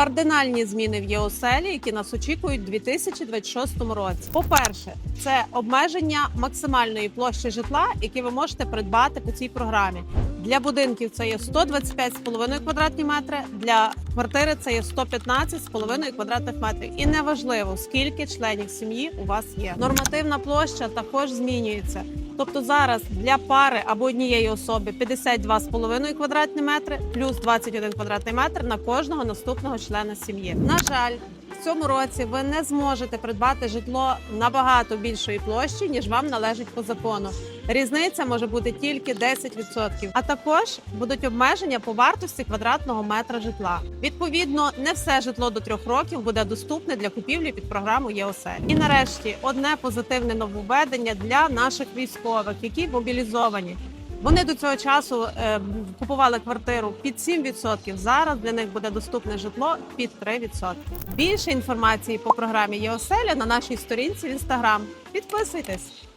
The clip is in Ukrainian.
кардинальні зміни в ЄОСЕЛі, які нас очікують у 2026 році. По-перше, це обмеження максимальної площі житла, які ви можете придбати по цій програмі. Для будинків це є 125,5 квадратні метри, для квартири це є 115,5 квадратних метрів. І неважливо, скільки членів сім'ї у вас є. Нормативна площа також змінюється. Тобто зараз для пари або однієї особи 52,5 квадратні метри плюс 21 квадратний метр на кожного наступного члена сім'ї. На жаль, цьому році ви не зможете придбати житло набагато більшої площі, ніж вам належить по закону. Різниця може бути тільки 10%. А також будуть обмеження по вартості квадратного метра житла. Відповідно, не все житло до трьох років буде доступне для купівлі під програму ЄОСЕЛь. І нарешті одне позитивне нововведення для наших військових, які мобілізовані. Вони до цього часу е, купували квартиру під 7%. Зараз для них буде доступне житло під 3%. Більше інформації по програмі ЄОСЕЛЯ на нашій сторінці в інстаграм. Підписуйтесь.